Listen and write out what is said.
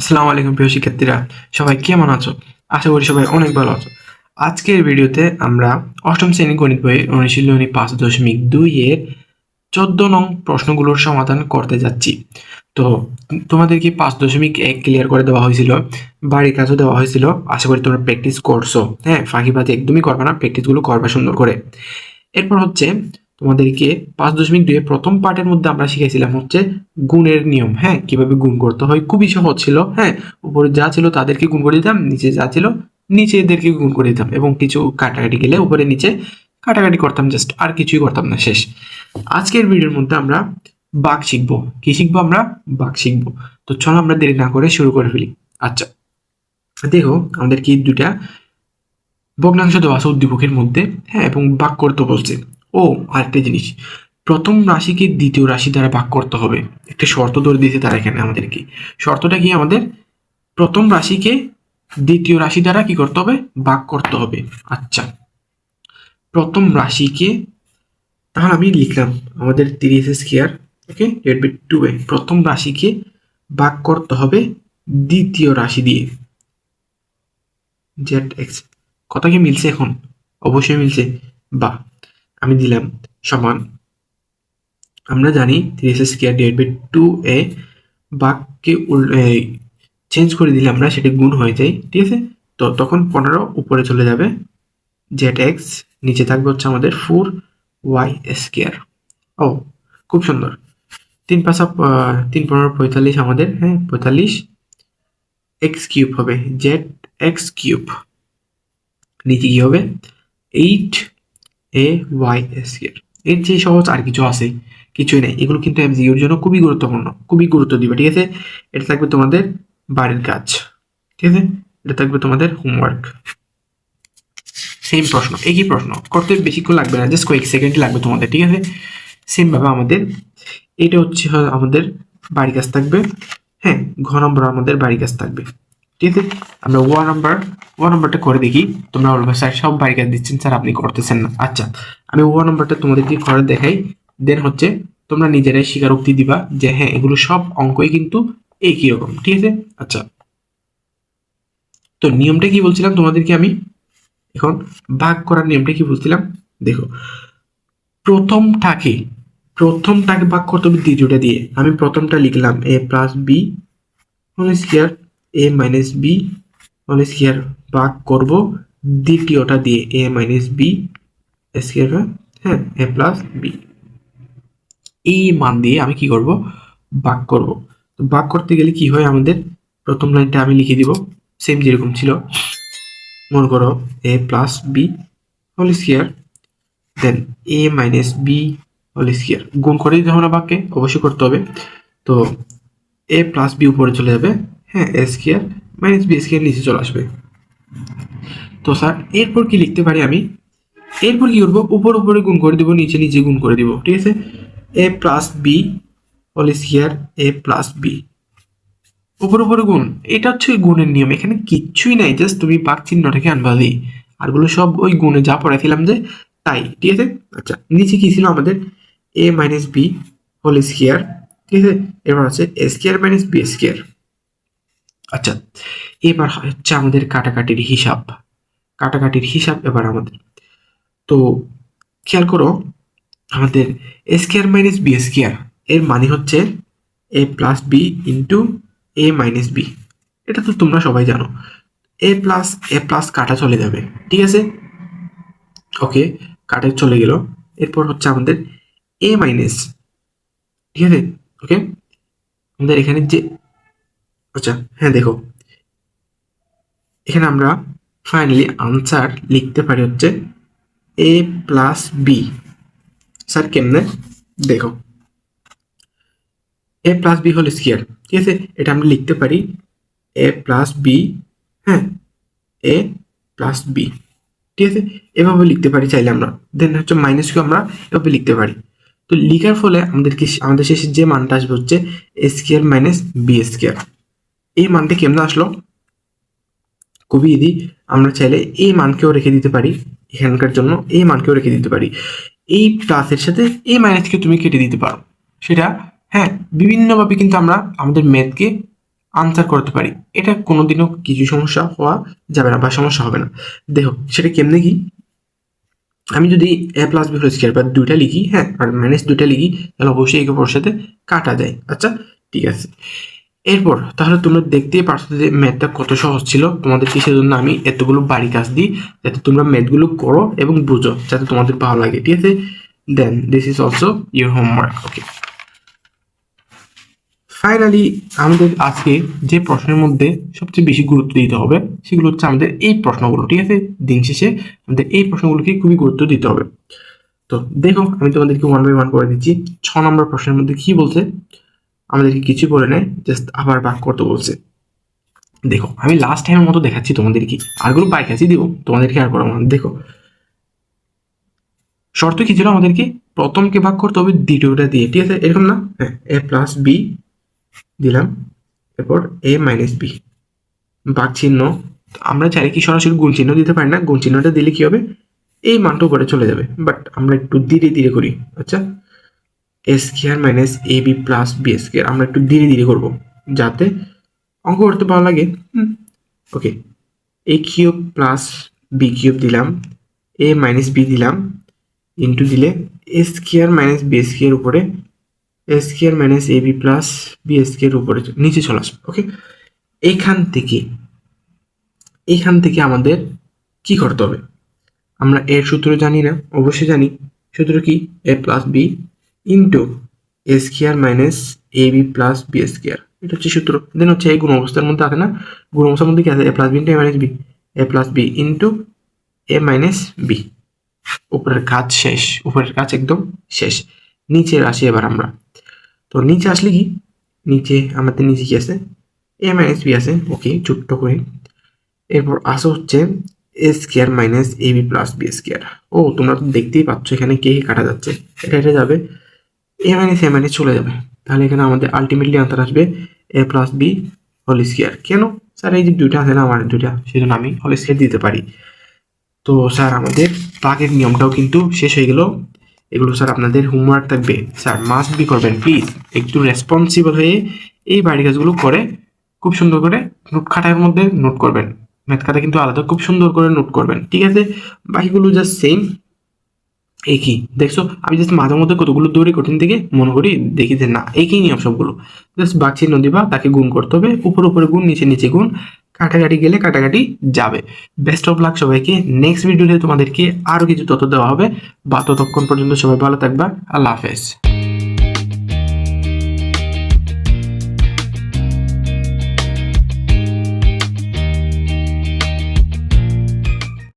আসসালামু আলাইকুম প্রিয় শিক্ষার্থীরা, সবাই কেমন আছো? আশা করি সবাই অনেক ভালো আছো। আজকের ভিডিওতে আমরা অষ্টম শ্রেণি গণিত বইয়ের অনুশীলনী পাঁচ দশমিক দুই এর চোদ্দ নং প্রশ্নগুলোর সমাধান করতে যাচ্ছি। তো, তোমাদেরকে পাঁচ দশমিক এক ক্লিয়ার করে দেওয়া হয়েছিল, বাড়ির কাজও দেওয়া হয়েছিল, আশা করি তোমরা প্র্যাকটিস করছ। হ্যাঁ ফাঁকিবাজি একদমই করবে না প্র্যাকটিসগুলো করবে সুন্দর করে। এরপর হচ্ছে তোমাদেরকে পাঁচ দশমিক দুই প্রথম পার্টের মধ্যে আমরা শিখেছিলাম হচ্ছে গুণের নিয়ম হ্যাঁ? কীভাবে গুণ করতে হয়? খুবই সহজ ছিল হ্যাঁ? উপরে যা ছিল তাদেরকে গুণ করে দিতাম, নিচে যা ছিল নিচে এদেরকে গুণ করে দিতাম এবং কিছু কাটাকাটি গেলে উপরে নিচে কাটাকাটি করতাম জাস্ট আর কিছুই করতাম না, শেষ। আজকের ভিডিওর মধ্যে আমরা বাঘ শিখব। কি শিখব আমরা? বাঘ শিখব। তো চলো আমরা দেরি না করে শুরু করে ফেলি। আচ্ছা দেখো আমাদের কি দুটা ভগ্নাংশ দেওয়া আছে উদ্দীপকের মধ্যে হ্যাঁ? এবং ভাগ করতে বলছে। ও, আরেকটা জিনিস। প্রথম রাশিকে দ্বিতীয় রাশি দ্বারা ভাগ করতে হবে। একটা শর্ত ধরে দিয়েছে তারা এখানে আমাদেরকে। শর্তটা কি আমাদের? প্রথম রাশিকে দ্বিতীয় রাশি দ্বারা কি করতে হবে? ভাগ করতে হবে। আচ্ছা। প্রথম রাশিকে, তাহলে আমি লিখলাম আমাদের তিরিশ স্কোয়ার, ওকে? ডেট বাই টু এ প্রথম রাশিকে ভাগ করতে হবে দ্বিতীয় রাশি দিয়ে। জেড এক্স কথা কি মিলছে এখন? অবশ্যই মিলছে। বা আমি দিলাম সমান। আমরা জানি তিরিশ square divide by two A বাঘকে চেঞ্জ করে দিলে আমরা সেটা গুণ হয়ে যায়, ঠিক আছে? তো তখন পনেরো উপরে চলে যাবে। জেড এক্স নিচে থাকবে হচ্ছে আমাদের ফোর ওয়াই স্কোয়ার ও, খুব সুন্দর। তিন পাঁচা তিন পনেরো পঁয়তাল্লিশ আমাদের হ্যাঁ পঁয়তাল্লিশ এক্স কিউব হবে জেড এক্স কিউব নিচে কী হবে? এইট এ ওয়াই স্কোয়ার এর যে সহজ আর কিছু আছে, কিছুই নেই। এগুলো কিন্তু এমসিকিউর জন্য খুবই গুরুত্বপূর্ণ, খুবই গুরুত্ব দিবে, ঠিক আছে? এটা থাকবে তোমাদের বাড়ির কাজ, ঠিক আছে? এটা থাকবে তোমাদের হোমওয়ার্ক সেম প্রশ্ন, একই প্রশ্ন করতে বেশিক্ষণ লাগবে না জাস্ট কয়েক সেকেন্ড লাগবে তোমাদের, ঠিক আছে? সেম ভাবে আমাদের, এটা হচ্ছে আমাদের বাড়ি কাজ থাকবে হ্যাঁ ঘ নম্বর আমাদের বাড়ি কাজ থাকবে। ঠিক আছে? আমরা ওয়ান নাম্বার ওয়ান নাম্বারটা করে দেখি। তোমরা বলবে স্যার সব কাজ দিচ্ছেন স্যার আপনি করতেছেন না। আচ্ছা আমি ওয়ান নাম্বারটা তোমাদেরকে করে দেখাই। দেন হচ্ছে, তোমরা নিজেরাই স্বীকারোক্তি দিবা যে হ্যাঁ এগুলো সব অঙ্কই কিন্তু একই রকম, ঠিক আছে? আচ্ছা। তো নিয়মটা কি বলছিলাম তোমাদেরকে আমি? এখন ভাগ করার নিয়মটা কি বলছিলাম? দেখো প্রথমটাকে প্রথমটাকে ভাগ করতে হবে দ্বিতীয়টা দিয়ে। আমি প্রথমটা লিখলাম A plus B square A minus B whole square ভাগ করব দ্বিতীয়টা দিয়ে এ মাইনাস বি স্কোয়ার হ্যাঁ এ প্লাস বি এই মান দিয়ে আমি কি করব? ভাগ করব। তো ভাগ করতে গেলে কি হয়? আমাদের প্রথম লাইনটা আমি লিখে দিব। সেম যেরকম ছিল। মনে করো A plus B whole square then A minus B whole square গুণ করে দিতে হবে না বাক্যে অবশ্যই করতে হবে। তো এ প্লাস বি উপরে চলে যাবে। হ্যাঁ A square minus B square নিচে চলে আসবে। তো স্যার এরপর কি লিখতে পারি আমি? এরপর কি করব? উপর উপরে গুণ করে দিব, নিচে নিচে গুণ করে দিব, ঠিক আছে? A plus B whole square A plus B উপর উপরে গুণ, এটা হচ্ছে গুণের নিয়ম, এখানে কিচ্ছুই নাই জাস্ট তুমি পাক চিহ্নটাকে আনবা দিই। আরগুলো সব ওই গুণে যা পড়াইছিলাম যে তাই, ঠিক আছে? আচ্ছা নিচে কি ছিল আমাদের? A minus B whole square ঠিক আছে? এবার আছে A square minus B square আচ্ছা এবার হচ্ছে আমাদের কাটাকাটির হিসাব। কাটাকাটির হিসাব এবার আমাদের। তো খেয়াল করো, আমাদের স্কোয়ার মাইনাস বি স্কোয়ার এর মানে হচ্ছে A plus B into A minus B এটা তো তোমরা সবাই জানো। এ প্লাস এ প্লাস কাটা চলে যাবে, ঠিক আছে? ওকে কাটা চলে গেল। এরপর হচ্ছে আমাদের এ মাইনাস ঠিক আছে? ওকে আমাদের এখানে যে আচ্ছা হ্যাঁ দেখো। এখানে আমরা ফাইনালি আনসার লিখতে পারি হচ্ছে এ প্লাস বি স্যার কেমনে? দেখো। A plus B whole square ঠিক আছে? এটা আমরা লিখতে পারি এ প্লাস বি হ্যাঁ? এ প্লাস বি ঠিক আছে? এভাবে লিখতে পারি চাইলে আমরা। দেন হচ্ছে মাইনাস কিউ আমরা এভাবে লিখতে পারি। তো লিখার ফলে আমাদেরকে আমাদের শেষে যে মানটা আসবে হচ্ছে A square minus B square এই মানটা কেমনে আসলো? খুবই ইজি আমরা চাইলে এই মানকেও রেখে দিতে পারি, এখানকার জন্য এই মানকেও রেখে দিতে পারি। এই প্লাসের সাথে এই মাইনাসকে তুমি কেটে দিতে পারো। সেটা হ্যাঁ বিভিন্নভাবে কিন্তু আমরা আমাদের ম্যাথকে আনসার করতে পারি। এটা কোনোদিনও কিছু সমস্যা হওয়া যাবে না বা সমস্যা হবে না। দেখো, সেটা কেমনে কি? আমি যদি A plus B whole square বা দুইটা লিখি হ্যাঁ আর মাইনাস দুইটা লিখি, তাহলে অবশ্যই একে অপরের সাথে কাটা যায়। আচ্ছা ঠিক আছে। এরপর, তাহলে তোমরা দেখতেই পারছ যে ম্যাথটা কত সহজ ছিল। তোমাদেরকে সেজন্য আমি এতগুলো বাড়ি কাজ দিই, যাতে তোমরা ম্যাথগুলো করো এবং বুঝো, যাতে তোমাদের ভালো লাগে, ঠিক আছে? Then this is also your homework okay finally আমাদের আজকে যে প্রশ্নের মধ্যে সবচেয়ে বেশি গুরুত্ব দিতে হবে, সেগুলো হচ্ছে আমাদের এই প্রশ্নগুলো, ঠিক আছে? দিন শেষে আমাদের এই প্রশ্নগুলোকে খুবই গুরুত্ব দিতে হবে। তো দেখো, আমি তোমাদেরকে ওয়ান বাই ওয়ান করে দিচ্ছি। ছ নম্বর প্রশ্নের মধ্যে কি বলছে? আমাদেরকে কিছু বলে নেয় জাস্ট আবার বাক করতে বলছে। দেখো, আমি লাস্ট টাইমের মতো দেখাচ্ছি তোমাদেরকে। আরগুলো বাইক আছে দিব? তোমাদেরকে আর করাবো না। দেখো, শর্ত কি ছিল আমাদেরকে? প্রথমকে ভাগ করতে হবে দ্বিতীয়টা দিয়ে, ঠিক আছে? এরকম না? হ্যাঁ এ প্লাস বি দিলাম। এরপর এ মাইনাস বি ভাগ চিহ্ন। আমরা চাইলে কি সরাসরি গুণ চিহ্ন দিতে পারি না? গুণ চিহ্নটা দিলে কি হবে? এই মানটা উপরে চলে যাবে। বাট আমরা একটু ধীরে ধীরে করি। আচ্ছা? A square minus A B plus B square আমরা একটু ধীরে ধীরে করব, যাতে অঙ্ক করতে ভালো লাগে। Okay. A cube plus B cube দিলাম এ মাইনাস বি দিলাম ইন্টু দিলে A square minus B square উপরে A square minus A B plus B square উপরে নিচে চলে আসবে, ওকে? এইখান থেকে এইখান থেকে আমাদের কি করতে হবে? আমরা এর সূত্র জানি না, অবশ্যই জানি। সূত্র কি? A plus B into A square minus A B plus B square এটা হচ্ছে সূত্র। দেন হচ্ছে এই গুণ অবস্থার মধ্যে আছে না? গুণ অবস্থার মধ্যে কি আছে? A plus B into A minus B A plus B into A minus B উপরের কাজ শেষ। উপরের কাজ একদম শেষ। নিচে আসি এবার আমরা। তো নিচে আসলে কি? নিচে আমাদের নিচে কি আছে? এ মাইনাস বি আছে। ওকে ছোট্ট করে। এরপর আসে হচ্ছে A square minus A B plus B square ও, তোমরা তো দেখতেই পাচ্ছ এখানে কে কাটা যাচ্ছে। এটা এটা যাবে এ মাইনাস এ মাইনাস চলে যাবে। তাহলে এখানে আমাদের আলটিমেটলি আনসার আসবে A plus B whole square কেন? স্যার, এই যে দুইটা আছে না, আমার দুইটা, সেজন্য আমি হোল স্কোয়ার দিতে পারি। তো স্যার, আমাদের প্লাগের নিয়মটাও কিন্তু শেষ হয়ে গেল। এগুলো স্যার, আপনাদের হোমওয়ার্ক থাকবে। স্যার মাস্ট বি করবেন প্লিজ একটু রেসপন্সিবল হয়ে এই বাড়ি কাজগুলো করে খুব সুন্দর করে নোট খাতার মধ্যে নোট করবেন। ম্যাথ খাতা কিন্তু আলাদা, খুব সুন্দর করে নোট করবেন। ঠিক আছে? বাকিগুলো জাস্ট সেম একই। দেখছ? আমি জাস্ট মাঝে মধ্যে কতগুলো দৌড়ি কঠিন থেকে মনে করি, দেখি যে না, একই নিয়ম সবগুলো। জাস্ট বাঘ নদী বা তাকে গুণ করতে হবে, উপর উপরে গুণ, নিচে নিচে গুণ, কাটাকাটি গেলে কাটাকাটি যাবে। বেস্ট অফ লাক সবাইকে। নেক্সট ভিডিওতে তোমাদেরকে আরও কিছু তথ্য দেওয়া হবে। বা ততক্ষণ পর্যন্ত সবাই ভালো থাকবা। আল্লাহ হাফেজ।